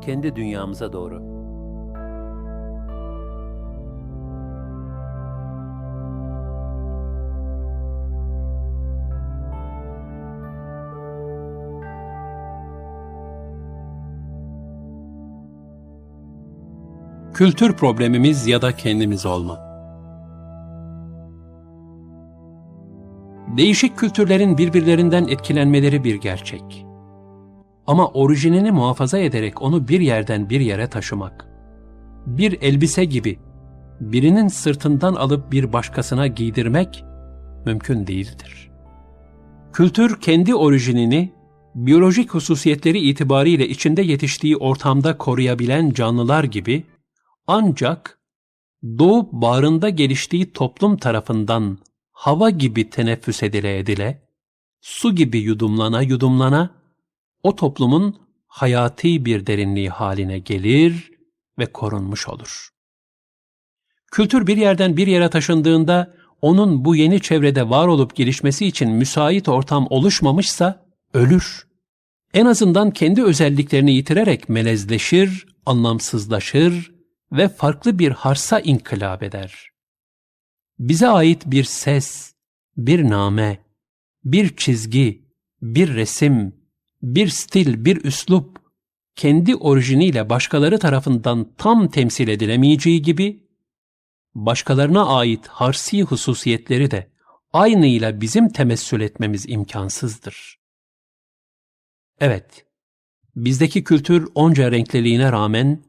kendi dünyamıza doğru. Kültür problemimiz ya da kendimiz olma. Değişik kültürlerin birbirlerinden etkilenmeleri bir gerçek. Ama orijinini muhafaza ederek onu bir yerden bir yere taşımak, bir elbise gibi birinin sırtından alıp bir başkasına giydirmek mümkün değildir. Kültür kendi orijinini biyolojik hususiyetleri itibariyle içinde yetiştiği ortamda koruyabilen canlılar gibi ancak doğup bağrında geliştiği toplum tarafından hava gibi teneffüs edile edile, su gibi yudumlana yudumlana, o toplumun hayati bir derinliği haline gelir ve korunmuş olur. Kültür bir yerden bir yere taşındığında, onun bu yeni çevrede var olup gelişmesi için müsait ortam oluşmamışsa, ölür. En azından kendi özelliklerini yitirerek melezleşir, anlamsızlaşır ve farklı bir harsa inkılap eder bize ait bir ses, bir name, bir çizgi, bir resim, bir stil, bir üslup, kendi orijiniyle başkaları tarafından tam temsil edilemeyeceği gibi, başkalarına ait harsi hususiyetleri de aynıyla bizim temessül etmemiz imkansızdır. Evet, bizdeki kültür onca renkliliğine rağmen,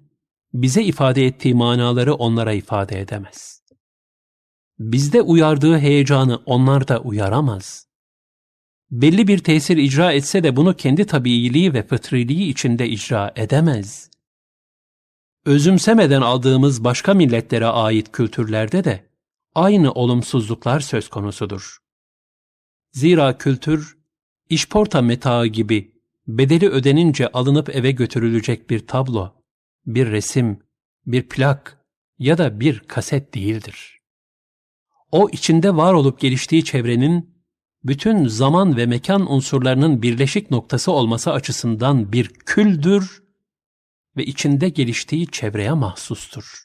bize ifade ettiği manaları onlara ifade edemez bizde uyardığı heyecanı onlar da uyaramaz. Belli bir tesir icra etse de bunu kendi tabiiliği ve fıtriliği içinde icra edemez. Özümsemeden aldığımız başka milletlere ait kültürlerde de aynı olumsuzluklar söz konusudur. Zira kültür, işporta metağı gibi bedeli ödenince alınıp eve götürülecek bir tablo, bir resim, bir plak ya da bir kaset değildir o içinde var olup geliştiği çevrenin bütün zaman ve mekan unsurlarının birleşik noktası olması açısından bir küldür ve içinde geliştiği çevreye mahsustur.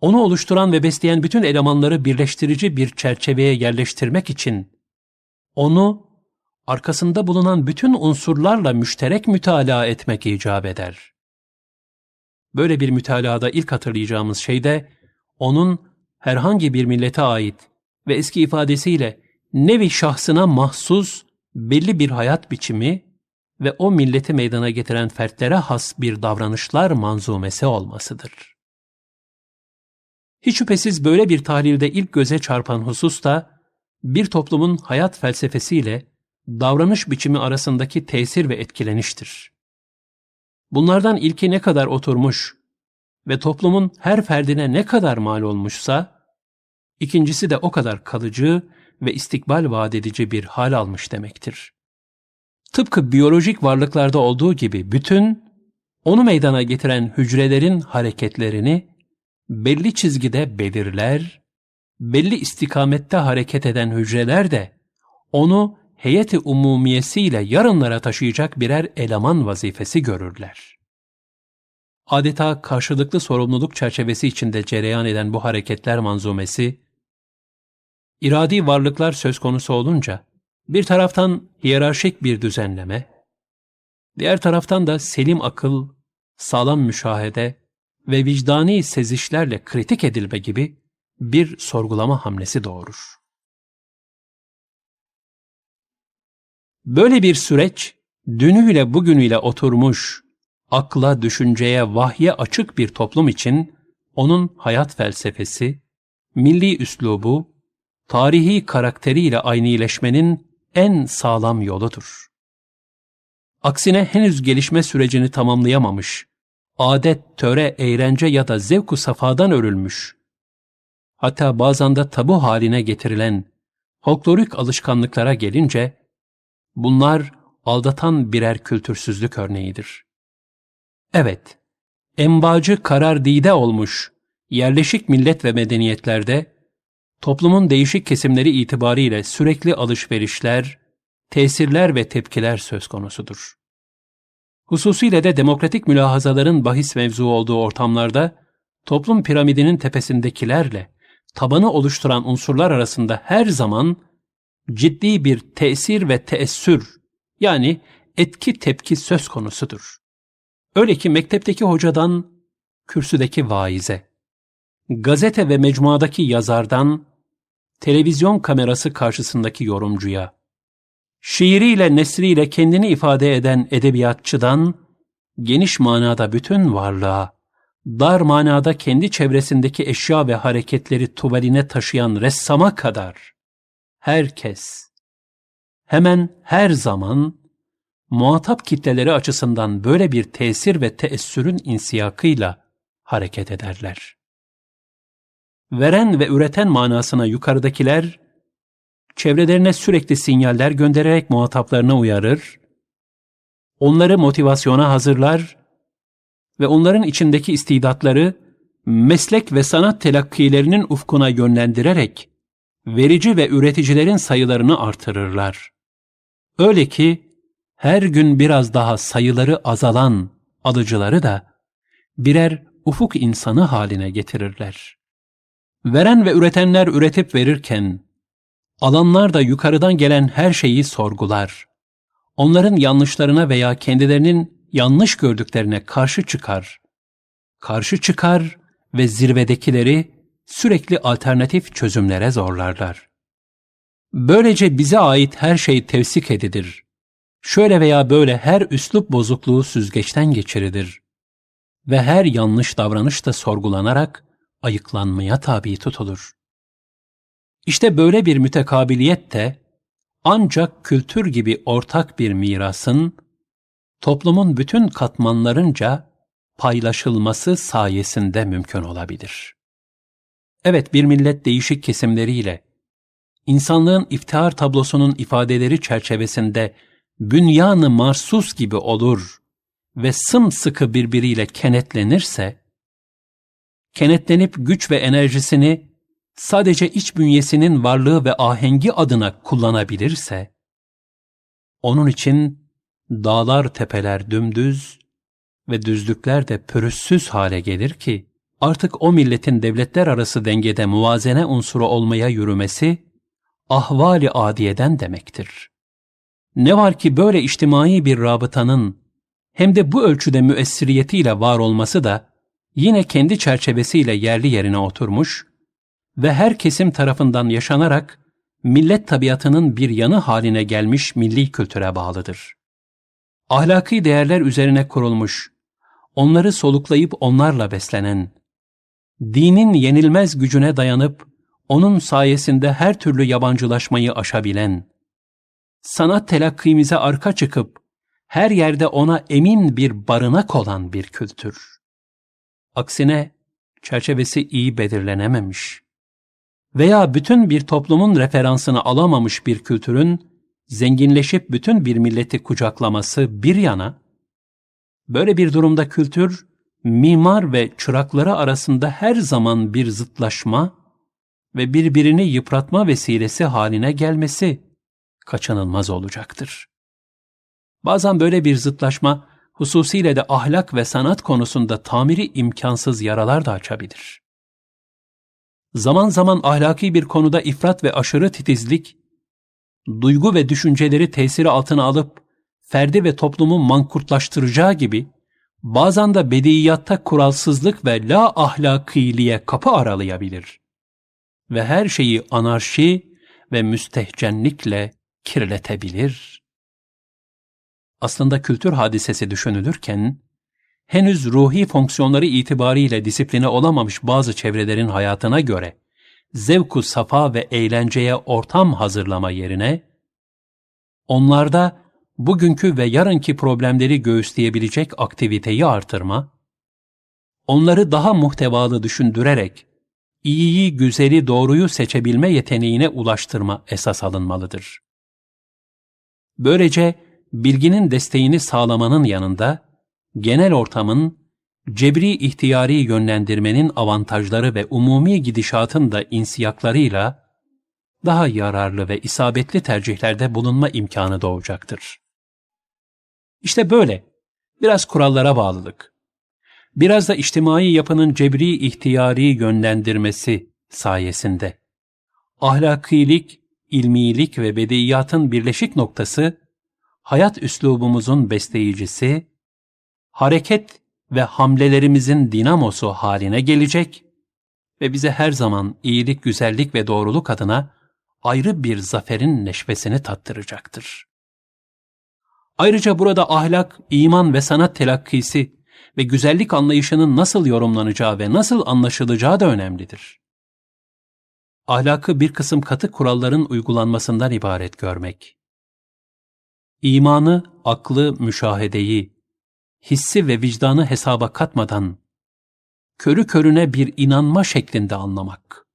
Onu oluşturan ve besleyen bütün elemanları birleştirici bir çerçeveye yerleştirmek için onu arkasında bulunan bütün unsurlarla müşterek mütalaa etmek icap eder. Böyle bir mütalaada ilk hatırlayacağımız şey de onun herhangi bir millete ait ve eski ifadesiyle nevi şahsına mahsus belli bir hayat biçimi ve o milleti meydana getiren fertlere has bir davranışlar manzumesi olmasıdır. Hiç şüphesiz böyle bir tahlilde ilk göze çarpan husus da bir toplumun hayat felsefesiyle davranış biçimi arasındaki tesir ve etkileniştir. Bunlardan ilki ne kadar oturmuş ve toplumun her ferdine ne kadar mal olmuşsa, ikincisi de o kadar kalıcı ve istikbal vaat edici bir hal almış demektir. Tıpkı biyolojik varlıklarda olduğu gibi bütün, onu meydana getiren hücrelerin hareketlerini belli çizgide belirler, belli istikamette hareket eden hücreler de onu heyeti umumiyesiyle yarınlara taşıyacak birer eleman vazifesi görürler adeta karşılıklı sorumluluk çerçevesi içinde cereyan eden bu hareketler manzumesi, iradi varlıklar söz konusu olunca, bir taraftan hiyerarşik bir düzenleme, diğer taraftan da selim akıl, sağlam müşahede ve vicdani sezişlerle kritik edilme gibi bir sorgulama hamlesi doğurur. Böyle bir süreç, dünüyle bugünüyle oturmuş, akla, düşünceye, vahye açık bir toplum için onun hayat felsefesi, milli üslubu, tarihi karakteriyle aynileşmenin en sağlam yoludur. Aksine henüz gelişme sürecini tamamlayamamış, adet, töre, eğlence ya da zevku safadan örülmüş, hatta bazen de tabu haline getirilen folklorik alışkanlıklara gelince, bunlar aldatan birer kültürsüzlük örneğidir. Evet, embacı karar dide olmuş yerleşik millet ve medeniyetlerde toplumun değişik kesimleri itibariyle sürekli alışverişler, tesirler ve tepkiler söz konusudur. Hususiyle de demokratik mülahazaların bahis mevzu olduğu ortamlarda toplum piramidinin tepesindekilerle tabanı oluşturan unsurlar arasında her zaman ciddi bir tesir ve teessür yani etki tepki söz konusudur. Öyle ki mektepteki hocadan kürsüdeki vaize, gazete ve mecmuadaki yazardan televizyon kamerası karşısındaki yorumcuya, şiiriyle nesriyle kendini ifade eden edebiyatçıdan geniş manada bütün varlığa, dar manada kendi çevresindeki eşya ve hareketleri tuvaline taşıyan ressama kadar herkes hemen her zaman muhatap kitleleri açısından böyle bir tesir ve teessürün insiyakıyla hareket ederler. Veren ve üreten manasına yukarıdakiler, çevrelerine sürekli sinyaller göndererek muhataplarına uyarır, onları motivasyona hazırlar ve onların içindeki istidatları meslek ve sanat telakkilerinin ufkuna yönlendirerek verici ve üreticilerin sayılarını artırırlar. Öyle ki her gün biraz daha sayıları azalan alıcıları da birer ufuk insanı haline getirirler. Veren ve üretenler üretip verirken, alanlar da yukarıdan gelen her şeyi sorgular. Onların yanlışlarına veya kendilerinin yanlış gördüklerine karşı çıkar. Karşı çıkar ve zirvedekileri sürekli alternatif çözümlere zorlarlar. Böylece bize ait her şey tevsik edilir. Şöyle veya böyle her üslup bozukluğu süzgeçten geçirilir. Ve her yanlış davranış da sorgulanarak ayıklanmaya tabi tutulur. İşte böyle bir mütekabiliyet de ancak kültür gibi ortak bir mirasın toplumun bütün katmanlarınca paylaşılması sayesinde mümkün olabilir. Evet bir millet değişik kesimleriyle insanlığın iftihar tablosunun ifadeleri çerçevesinde bünyanı marsus gibi olur ve sımsıkı birbiriyle kenetlenirse, kenetlenip güç ve enerjisini sadece iç bünyesinin varlığı ve ahengi adına kullanabilirse, onun için dağlar tepeler dümdüz ve düzlükler de pürüzsüz hale gelir ki, artık o milletin devletler arası dengede muvazene unsuru olmaya yürümesi, ahvali adiyeden demektir. Ne var ki böyle içtimai bir rabıtanın hem de bu ölçüde müessiriyetiyle var olması da yine kendi çerçevesiyle yerli yerine oturmuş ve her kesim tarafından yaşanarak millet tabiatının bir yanı haline gelmiş milli kültüre bağlıdır. Ahlaki değerler üzerine kurulmuş, onları soluklayıp onlarla beslenen, dinin yenilmez gücüne dayanıp onun sayesinde her türlü yabancılaşmayı aşabilen, sanat telakkimize arka çıkıp her yerde ona emin bir barınak olan bir kültür. Aksine çerçevesi iyi belirlenememiş veya bütün bir toplumun referansını alamamış bir kültürün zenginleşip bütün bir milleti kucaklaması bir yana, böyle bir durumda kültür, mimar ve çırakları arasında her zaman bir zıtlaşma ve birbirini yıpratma vesilesi haline gelmesi kaçınılmaz olacaktır. Bazen böyle bir zıtlaşma hususiyle de ahlak ve sanat konusunda tamiri imkansız yaralar da açabilir. Zaman zaman ahlaki bir konuda ifrat ve aşırı titizlik, duygu ve düşünceleri tesiri altına alıp ferdi ve toplumu mankurtlaştıracağı gibi, bazen de bediiyatta kuralsızlık ve la ahlakiliğe kapı aralayabilir. Ve her şeyi anarşi ve müstehcenlikle kirletebilir. Aslında kültür hadisesi düşünülürken, henüz ruhi fonksiyonları itibariyle disipline olamamış bazı çevrelerin hayatına göre, zevku safa ve eğlenceye ortam hazırlama yerine, onlarda bugünkü ve yarınki problemleri göğüsleyebilecek aktiviteyi artırma, onları daha muhtevalı düşündürerek iyiyi, güzeli, doğruyu seçebilme yeteneğine ulaştırma esas alınmalıdır. Böylece bilginin desteğini sağlamanın yanında genel ortamın cebri ihtiyari yönlendirmenin avantajları ve umumi gidişatın da insiyaklarıyla daha yararlı ve isabetli tercihlerde bulunma imkanı doğacaktır. İşte böyle. Biraz kurallara bağlılık, biraz da içtimai yapının cebri ihtiyari yönlendirmesi sayesinde. Ahlakilik, ilmilik ve bediyatın birleşik noktası, hayat üslubumuzun besleyicisi, hareket ve hamlelerimizin dinamosu haline gelecek ve bize her zaman iyilik, güzellik ve doğruluk adına ayrı bir zaferin neşvesini tattıracaktır. Ayrıca burada ahlak, iman ve sanat telakkisi ve güzellik anlayışının nasıl yorumlanacağı ve nasıl anlaşılacağı da önemlidir. Ahlakı bir kısım katı kuralların uygulanmasından ibaret görmek. İmanı, aklı, müşahedeyi, hissi ve vicdanı hesaba katmadan, körü körüne bir inanma şeklinde anlamak.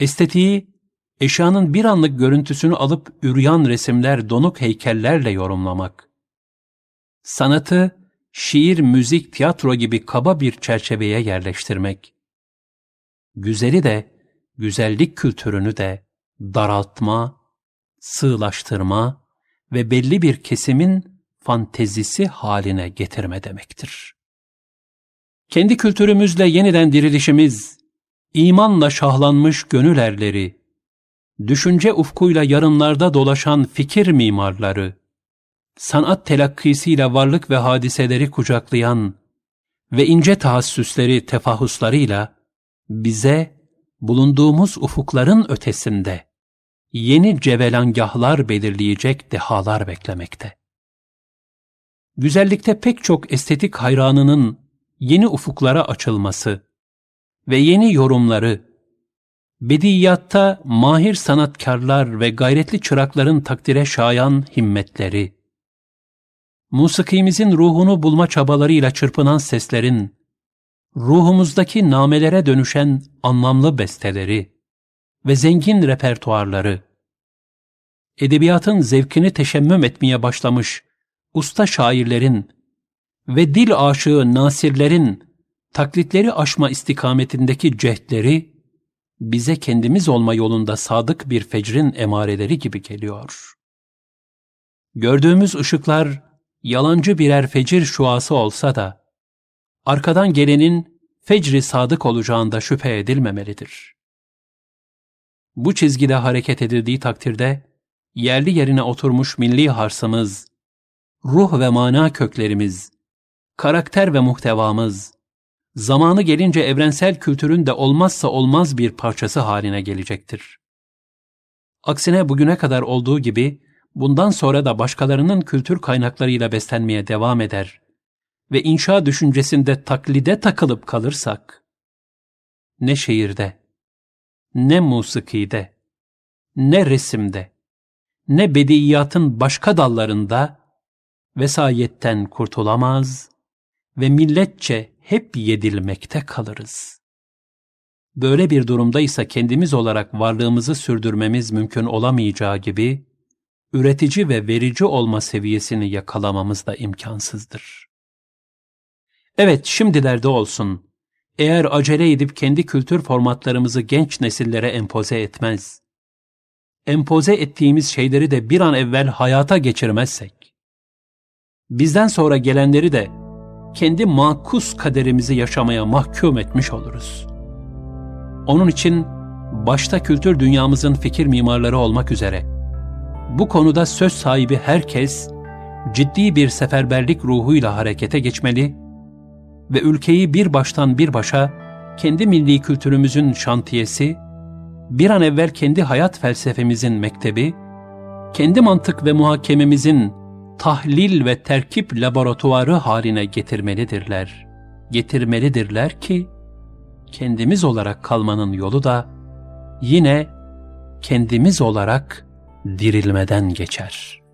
Estetiği, eşyanın bir anlık görüntüsünü alıp üryan resimler, donuk heykellerle yorumlamak. Sanatı, şiir, müzik, tiyatro gibi kaba bir çerçeveye yerleştirmek. Güzeli de, güzellik kültürünü de daraltma, sığlaştırma ve belli bir kesimin fantezisi haline getirme demektir. Kendi kültürümüzle yeniden dirilişimiz, imanla şahlanmış gönül erleri, düşünce ufkuyla yarınlarda dolaşan fikir mimarları, sanat telakkisiyle varlık ve hadiseleri kucaklayan ve ince tahassüsleri tefahuslarıyla bize bulunduğumuz ufukların ötesinde yeni cevelangahlar belirleyecek dehalar beklemekte. Güzellikte pek çok estetik hayranının yeni ufuklara açılması ve yeni yorumları, bediyatta mahir sanatkarlar ve gayretli çırakların takdire şayan himmetleri, musikimizin ruhunu bulma çabalarıyla çırpınan seslerin, ruhumuzdaki namelere dönüşen anlamlı besteleri ve zengin repertuarları, edebiyatın zevkini teşemmüm etmeye başlamış usta şairlerin ve dil aşığı nasirlerin taklitleri aşma istikametindeki cehdleri bize kendimiz olma yolunda sadık bir fecrin emareleri gibi geliyor. Gördüğümüz ışıklar yalancı birer fecir şuası olsa da, arkadan gelenin fecri sadık olacağında şüphe edilmemelidir. Bu çizgide hareket edildiği takdirde, yerli yerine oturmuş milli harsımız, ruh ve mana köklerimiz, karakter ve muhtevamız, zamanı gelince evrensel kültürün de olmazsa olmaz bir parçası haline gelecektir. Aksine bugüne kadar olduğu gibi, bundan sonra da başkalarının kültür kaynaklarıyla beslenmeye devam eder ve inşa düşüncesinde taklide takılıp kalırsak, ne şiirde, ne musikide, ne resimde, ne bediyatın başka dallarında vesayetten kurtulamaz ve milletçe hep yedilmekte kalırız. Böyle bir durumda ise kendimiz olarak varlığımızı sürdürmemiz mümkün olamayacağı gibi, üretici ve verici olma seviyesini yakalamamız da imkansızdır. Evet, şimdilerde olsun. Eğer acele edip kendi kültür formatlarımızı genç nesillere empoze etmez, empoze ettiğimiz şeyleri de bir an evvel hayata geçirmezsek, bizden sonra gelenleri de kendi makus kaderimizi yaşamaya mahkum etmiş oluruz. Onun için başta kültür dünyamızın fikir mimarları olmak üzere bu konuda söz sahibi herkes ciddi bir seferberlik ruhuyla harekete geçmeli ve ülkeyi bir baştan bir başa kendi milli kültürümüzün şantiyesi, bir an evvel kendi hayat felsefemizin mektebi, kendi mantık ve muhakememizin tahlil ve terkip laboratuvarı haline getirmelidirler. Getirmelidirler ki, kendimiz olarak kalmanın yolu da yine kendimiz olarak dirilmeden geçer.''